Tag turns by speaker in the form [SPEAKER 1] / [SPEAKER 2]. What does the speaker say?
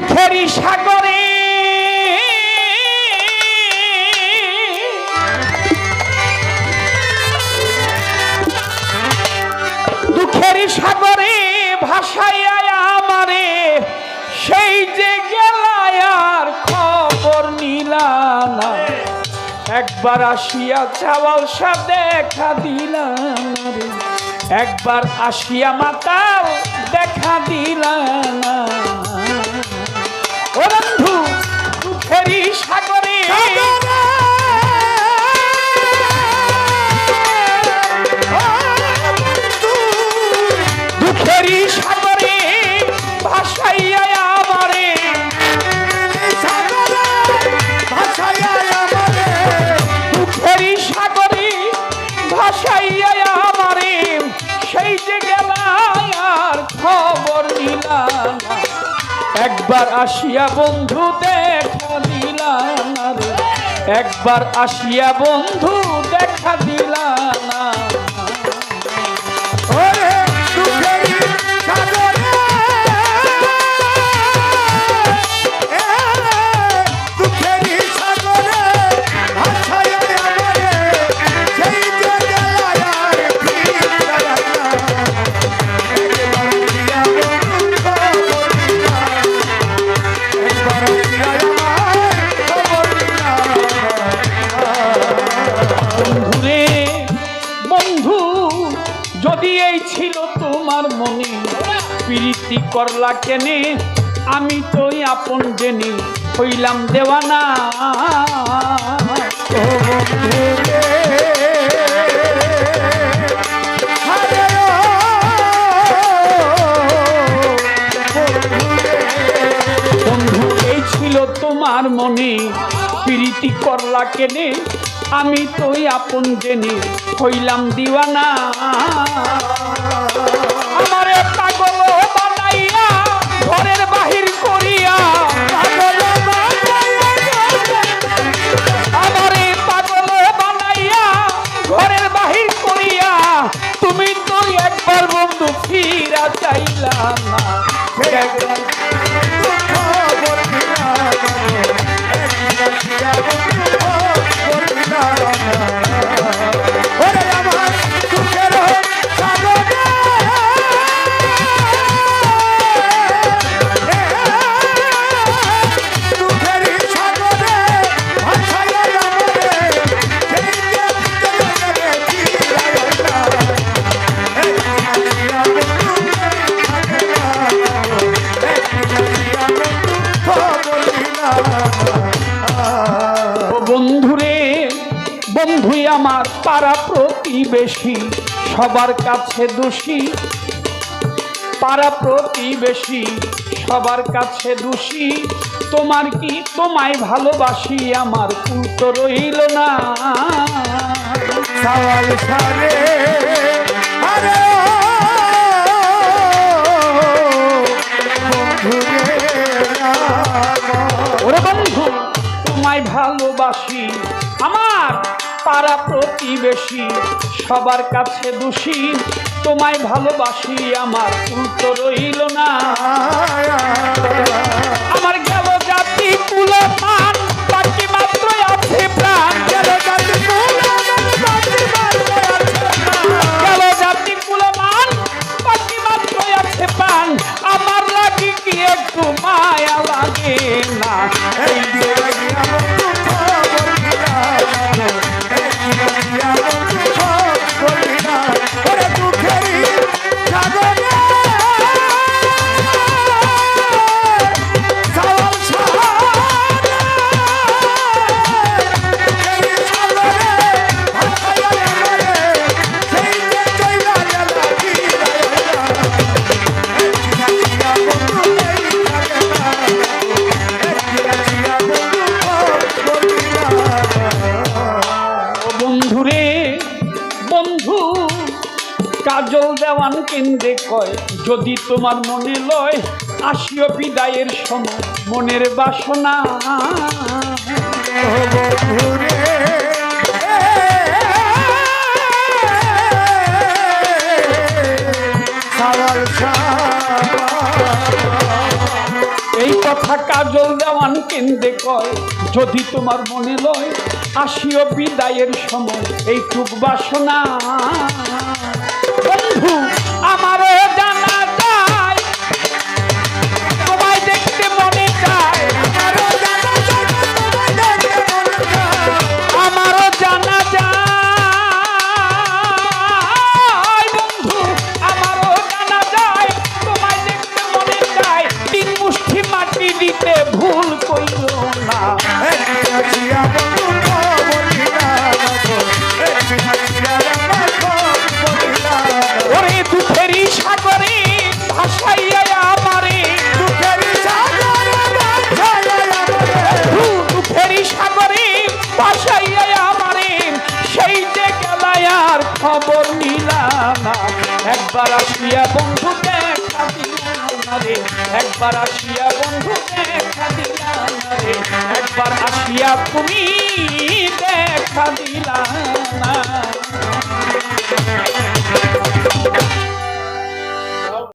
[SPEAKER 1] দুঃখেরই সাগরে। দুঃখেরই সাগরে ভাসাইয়া আমারে, সেই যে গেলায় আর খবর নিলাম না। একবার আসিয়া চাওয়াল সা দেখা দিলাম একবার আসিয়া মাতাল দেখা দিলাম ও বন্ধু দুঃখেরই সাগরে একবার আসিয়া বন্ধু দেখা দিলাম একবার আসিয়া বন্ধু দেখা দিলাম না করলা কেনে? আমি তো আপন জেনে হইলাম দেওয়ানা। বন্ধু, এই ছিল তোমার মনে প্রীতি করলা কেনে? আমি তো আপন জেনে হইলাম দিওয়ানা। আমারে ঘরের বাহির বন্ধুই আমার পাড়া প্রতিবেশী সবার কাছে দোষী। পাড়া প্রতিবেশী সবার কাছে দোষী। তোমার কি তোমায় ভালোবাসি আমার কুতো রইল না।
[SPEAKER 2] সওয়াল সারে আরে
[SPEAKER 1] ওরে বন্ধু তোমায় ভালোবাসি আমার পাড়া প্রতিবেশী, সবার কাছে দোষী। তোমায় ভালোবাসি, আমার উল্টো রইল না। আমার গেল জাতি কুলে মান কাজল দেওয়ান কেন্দ্রে কয়, যদি তোমার মনে লয়, আসিও বিদায়ের সময়, মনের বাসনা। এই কথা কাজল দেওয়ান কেন্দ্রে কয়, যদি তোমার মনে লয়, আসিও বিদায়ের সময় এই চুপ বাসনা। amaré. একবার আসিয়া বন্ধু দেখা দিলেন রে একবার আসিয়া বন্ধু একবার আসিয়া তুমি দেখা দিলাম